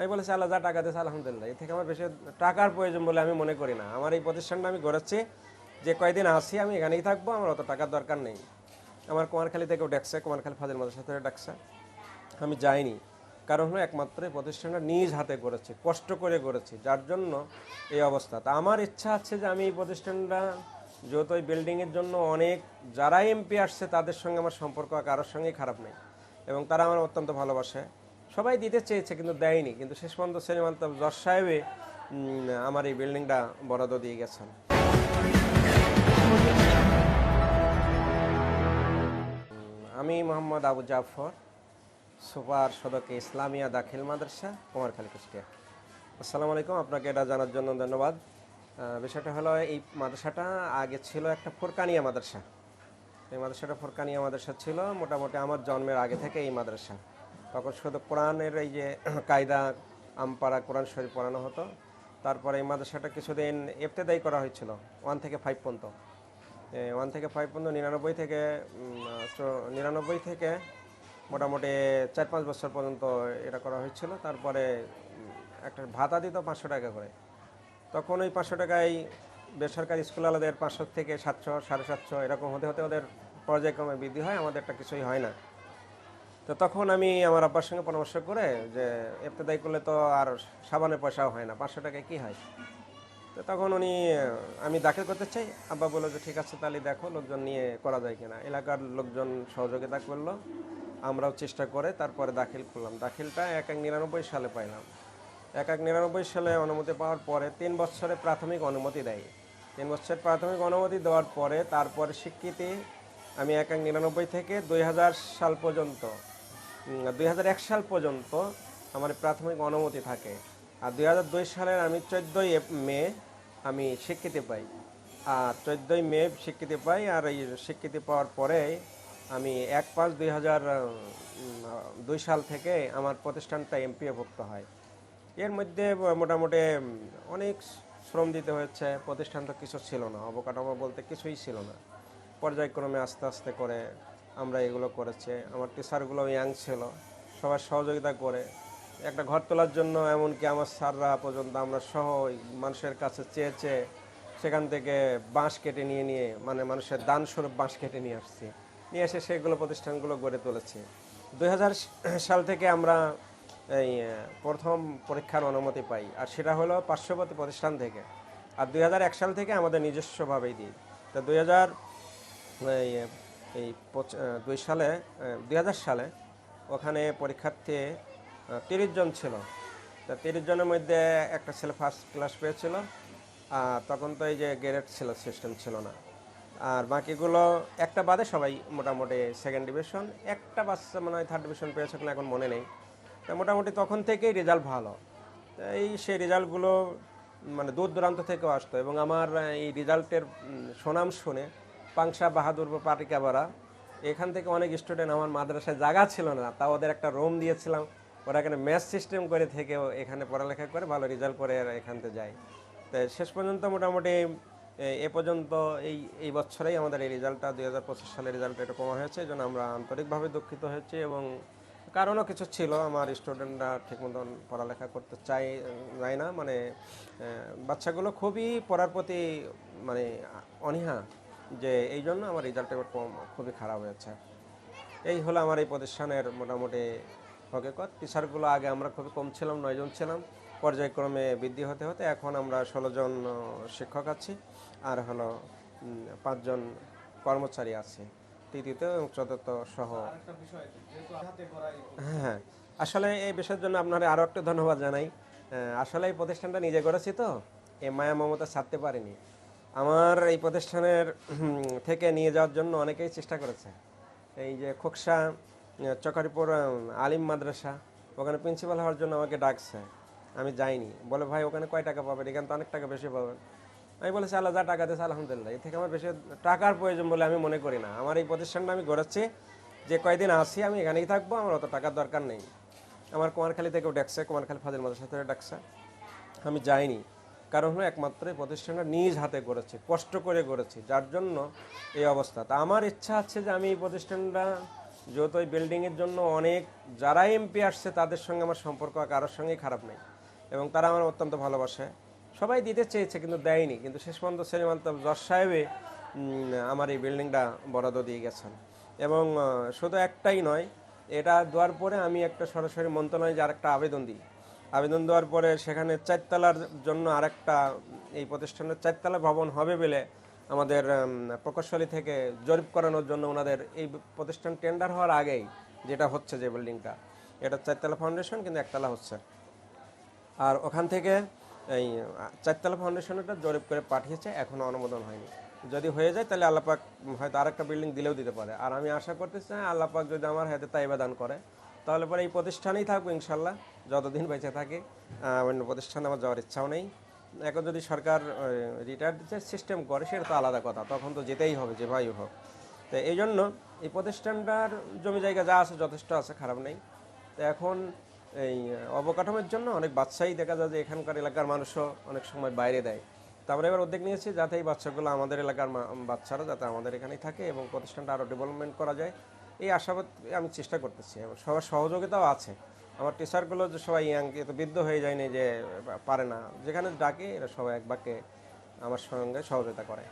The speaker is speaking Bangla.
আমি বলেছি, আল্লাহ, যা টাকা দিয়েছে, আলহামদুলিল্লাহ। এর থেকে আমার বেশি টাকার প্রয়োজন বলে আমি মনে করি না। আমার এই প্রতিষ্ঠানটা আমি গড়েছি যে কয়দিন আসি আমি এখানেই থাকব, আমার অত টাকার দরকার নেই। আমার কুমারখালী থেকেও ডাকছে কুমারখালী ফাজিল মাদ্রাসা থেকে ডাকছে। আমি যাইনি। কারণ হলো একমাত্র এই প্রতিষ্ঠানটা নিজ হাতে করেছি কষ্ট করে করেছি যার জন্য এই অবস্থা। তা আমার ইচ্ছা আছে যে আমি এই প্রতিষ্ঠানটা, যেহেতু এই বিল্ডিংয়ের জন্য অনেক, যারা এমপি আসছে, তাদের সঙ্গে আমার সম্পর্ক কারোর সঙ্গেই খারাপ নেই। এবং তারা আমার অত্যন্ত ভালোবাসে। সবাই দিতে চেয়েছে, কিন্তু দেয়নি। কিন্তু শেষ পর্যন্ত শ্রীমান জজ সাহেবে আমার এই বিল্ডিংটা বরাদ্দ দিয়ে গেছেন। আমি মোহাম্মদ আবু জাফর, সুপার সদকে ইসলামিয়া দাখিল মাদ্রাসা, কুমারখালী কুষ্টিয়া। আসসালামু আলাইকুম, আপনাকে এটা জানার জন্য ধন্যবাদ। বিষয়টা হলো, এই মাদ্রাসাটা আগে ছিল একটা ফোরকানিয়া মাদ্রাসা। এই মাদ্রাসাটা ফোরকানিয়া মাদ্রাসা ছিল, মোটামুটি আমার জন্মের আগে থেকে এই মাদ্রাসা। তখন শুধু কোরআনের এই যে কায়দা, আমপাড়া, কোরআন শরীফ পড়ানো হতো। তারপরে এই মাদ্রাসাটা কিছুদিন এফতেদায়ী করা হয়েছিল, ওয়ান থেকে ফাইভ পর্যন্ত। ওয়ান থেকে ফাইভ পর্যন্ত, নিরানব্বই থেকে নিরানব্বই থেকে মোটামুটি চার পাঁচ বছর পর্যন্ত এটা করা হয়েছিল। তারপরে একটা ভাতা দিত পাঁচশো টাকা করে। তখন ওই পাঁচশো টাকায় বেসরকারি স্কুল আলাদের পাঁচশো থেকে সাতশো, সাড়ে সাতশো, এরকম হতে হতে ওদের পর্যায়ক্রমে বৃদ্ধি হয়। আমাদেরটা কিছুই হয় না। তো তখন আমি আমার আব্বার সঙ্গে পরামর্শ করে যে এফতেদায়ী করলে তো আর সাবানের পয়সাও হয় না, পাঁচশো টাকায় কী হয়? তো তখন উনি, আমি দাখিল করতে চাই। আব্বা বলল যে, ঠিক আছে, তাহলে দেখো লোকজন নিয়ে করা যায় কিনা। এলাকার লোকজন সহযোগিতা করল। আমরাও চেষ্টা করে, তারপরে দাখিল করলাম। দাখিলটা এক এক নিরানব্বই সালে পাইলাম। এক এক নিরানব্বই সালে অনুমতি পাওয়ার পরে তিন বছরে প্রাথমিক অনুমতি দেয়। তিন বছর প্রাথমিক অনুমতি দেওয়ার পরে তারপরে স্বীকৃতি আমি এক এক নিরানব্বই থেকে দুই হাজার সাল পর্যন্ত দুই হাজার এক সাল পর্যন্ত আমার প্রাথমিক অনুমতি থাকে। আর দুই হাজার দুই সালের আমি চোদ্দোই মে আমি স্বীকৃতি পাই। আর চোদ্দোই মে স্বীকৃতি পাই, আর এই স্বীকৃতি পাওয়ার পরে আমি এক পাঁচ দুই হাজার দুই সাল থেকে আমার প্রতিষ্ঠানটা এমপিএভুক্ত হয়। এর মধ্যে মোটামুটি অনেক শ্রম দিতে হয়েছে, প্রতিষ্ঠান তো কিছু ছিল না, অবকাঠামো বলতে কিছুই ছিল না। পর্যায়ক্রমে আস্তে আস্তে করে আমরা এগুলো করেছি। আমার টিচারগুলো ইয়াং ছিল সবার সহযোগিতা করে। একটা ঘর তোলার জন্য এমনকি আমার স্যাররা পর্যন্ত আমরা সহ মানুষের কাছে চেয়ে চেয়ে সেখান থেকে বাঁশ কেটে নিয়ে নিয়ে মানে মানুষের দান স্বরূপ বাঁশ কেটে নিয়ে আসছি। নিয়ে এসে সেগুলো প্রতিষ্ঠানগুলো গড়ে তুলেছি। দু হাজার সাল থেকে আমরা এই প্রথম পরীক্ষার অনুমতি পাই, আর সেটা হলো পার্শ্ববর্তী প্রতিষ্ঠান থেকে। আর দুই হাজার এক সাল থেকে আমাদের নিজস্বভাবেই দিই তো দুই হাজার এই দুই সালে দুই হাজার সালে ওখানে পরীক্ষার্থী তিরিশ জন ছিল। তা তিরিশ জনের মধ্যে একটা ছেলে ফার্স্ট ক্লাস পেয়েছিল, আর তখন তো এই যে গ্রেড ছিল সিস্টেম ছিল না। আর বাকিগুলো একটা বাদে সবাই মোটামুটি সেকেন্ড ডিভিশন একটা বাচ্চা মনে থার্ড ডিভিশন পেয়েছে কিনা এখন মনে নেই। তা মোটামুটি তখন থেকেই রেজাল্ট ভালো। এই সেই রেজাল্টগুলো মানে দূর দূরান্ত থেকেও আসতো এবং আমার এই রেজাল্টের সুনাম শুনে পাংশা বাহাদুর বা পাটিকাবাড়া এখান থেকে অনেক স্টুডেন্ট আমার মাদ্রাসায় জায়গা ছিল না তা ওদের একটা রুম দিয়েছিলাম। ওরা এখানে ম্যাথ সিস্টেম করে থেকেও এখানে পড়ালেখা করে ভালো রেজাল্ট করে এখান থেকে যায়। তো শেষ পর্যন্ত মোটামুটি এ- পর্যন্ত এই এই বছরেই আমাদের এই রেজাল্টটা দুই হাজার পঁচিশ সালের রেজাল্ট কমা হয়েছে, এই আমরা আন্তরিকভাবে দুঃখিত হয়েছি এবং কারণও কিছু ছিল, আমার স্টুডেন্টরা ঠিক মতন পড়ালেখা করতে চাই যায় না। মানে বাচ্চাগুলো খুবই পড়ার প্রতি মানে অনীহা। যে এই জন্য আমার রেজাল্ট এবার কম খুবই খারাপ হয়েছে। এই হলো আমার এই প্রতিষ্ঠানের মোটামুটি হকিকত। টিচারগুলো আগে আমরা খুবই কম ছিলাম নয়জন ছিলাম। পর্যায়ক্রমে বৃদ্ধি হতে হতে এখন আমরা ষোলো জন শিক্ষক আছি। আর হলো পাঁচজন কর্মচারী আছে। তৃতীয়ত এবং চতুর্থ সহ। হ্যাঁ আসলে এই বিষয়ের জন্য আপনারা আরও একটা ধন্যবাদ জানাই। আসলে এই প্রতিষ্ঠানটা নিজে করেছি তো। এই মায়া মমতা ছাড়তে পারিনি। আমার এই প্রতিষ্ঠানের থেকে নিয়ে যাওয়ার জন্য অনেকেই চেষ্টা করেছে। এই যে খোকসা চকারিপুর আলিম মাদ্রাসা, ওখানে প্রিন্সিপাল হওয়ার জন্য আমাকে ডাকছে। আমি যাইনি। বলে, ভাই, ওখানে কয় টাকা পাবেন? এখানে তো অনেক টাকা বেশি পাবেন। আমি বলেছি, আল্লাহ যা টাকা দিয়েছে, আলহামদুলিল্লাহ। এর থেকে আমার বেশি টাকার প্রয়োজন বলে আমি মনে করি না। আমার এই প্রতিষ্ঠানটা আমি গড়েছি, যে কয়দিন আসি আমি এখানেই থাকব, আমার অত টাকার দরকার নেই। আমার কুমারখালী থেকেও ডাকছে, কুমারখালী ফাজিল মাদ্রাসা থেকে ডাকছে। আমি যাইনি। কারণ হলো একমাত্র এই প্রতিষ্ঠানটা নিজ হাতে করেছে, কষ্ট করে করেছি, যার জন্য এই অবস্থা। তা আমার ইচ্ছা আছে যে আমি এই প্রতিষ্ঠানটা, যেহেতু ওই বিল্ডিংয়ের জন্য অনেক, যারা এমপি আসছে তাদের সঙ্গে আমার সম্পর্ক কারোর সঙ্গেই খারাপ নেই। এবং তারা আমার অত্যন্ত ভালোবাসে। সবাই দিতে চেয়েছে কিন্তু দেয়নি, কিন্তু শেষ পর্যন্ত সেলিমান জজ সাহেবে আমার এই বিল্ডিংটা বরাদ্দ দিয়ে গেছেন। এবং শুধু একটাই নয়, এটা দেওয়ার পরে আমি একটা সরাসরি মন্ত্রণালয়ে আর একটা আবেদন দিই। আবেদন দেওয়ার পরে সেখানে চারতলার জন্য আরেকটা, এই প্রতিষ্ঠানের চারতলা ভবন হবে বলে আমাদের প্রকৌশলী থেকে জরিপ করানোর জন্য ওনাদের এই প্রতিষ্ঠান টেন্ডার হওয়ার আগেই যেটা হচ্ছে যে বিল্ডিংটা এটা চারতলা ফাউন্ডেশন কিন্তু একতলা হচ্ছে। আর ওখান থেকে এই, চারতলা ফাউন্ডেশনটা জরিপ করে পাঠিয়েছে এখনও অনুমোদন হয়নি। যদি হয়ে যায় তাহলে আল্লাপাক হয়তো আরেকটা বিল্ডিং দিলেও দিতে পারে। আর আমি আশা করতে চাই আল্লাপাক যদি আমার হাতে তাইবা দান করে তাহলে পরে এই প্রতিষ্ঠানেই থাকব ইনশাল্লাহ, যতদিন বেঁচে থাকে। অন্য প্রতিষ্ঠানে আমার যাওয়ার ইচ্ছাও নেই। এখন যদি সরকার রিটায়ার দিতে সিস্টেম করে, সেটা তো আলাদা কথা, তখন তো যেতেই হবে যে ভাই হোক। তো এই জন্য এই প্রতিষ্ঠানটার জমি জায়গা যা আছে, যথেষ্ট আছে, খারাপ নেই। তো এখন এই অবকাঠামোর জন্য অনেক বাচ্চাই দেখা যায় যে এখানকার এলাকার মানুষও অনেক সময় বাইরে দেয়। তো আমরা এবার উদ্যোগ নিয়েছি যাতে এই বাচ্চাগুলো আমাদের এলাকার বাচ্চারা যাতে আমাদের এখানেই থাকে এবং প্রতিষ্ঠানটা আরও ডেভেলপমেন্ট করা যায়। এই আশাবাদ আমি চেষ্টা করতেছি। এবং সবার সহযোগিতাও আছে। আমার টিচারগুলো যে সবাই ইয়াং এত বৃদ্ধ হয়ে যায়নি যে, পারে না। যেখানে ডাকে, এরা সবাই এক বাক্যে আমার সঙ্গে সহযোগিতা করে।